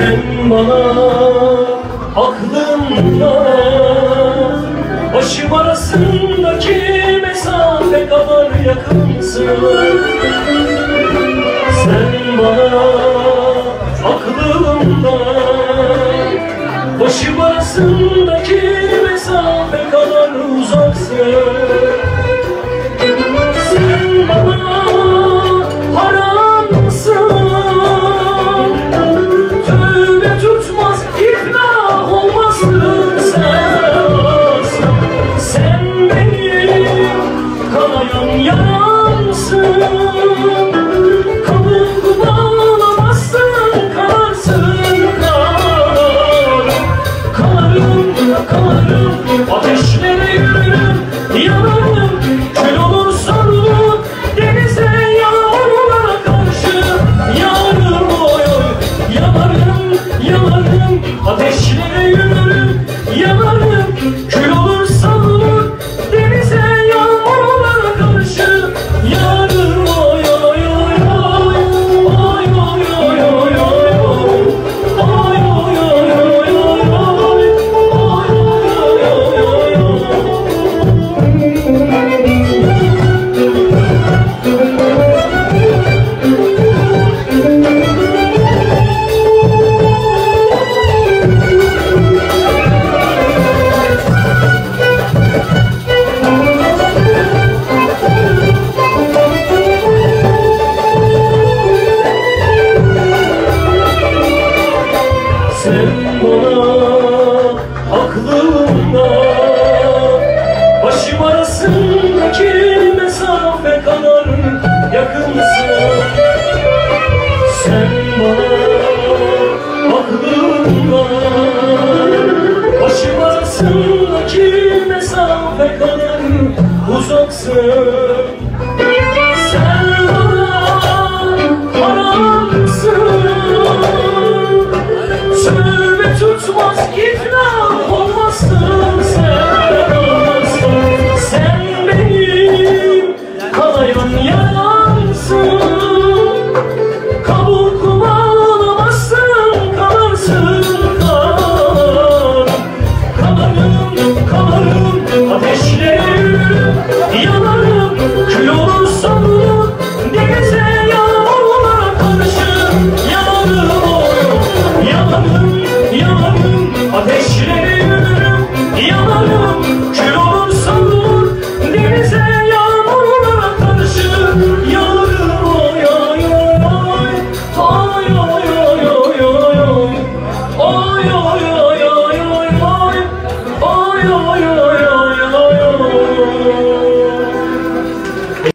Sen bana aklımla Başım arasındaki mesafe kadar yakınsın. Sen bana aklımla Başım arasındaki mesafe kadar uzaksın. Kanayan yaramsın Kabuk bağlamazsın kanarsın kar Karım karım ateşlere yürürüm yanarım. Kül olur sarılıp denize yağmurlara karşı. Yanarım oy oy yanarım. Ateşlere yürürüm yanarım Başım arasındaki mesafe kadar uzaksın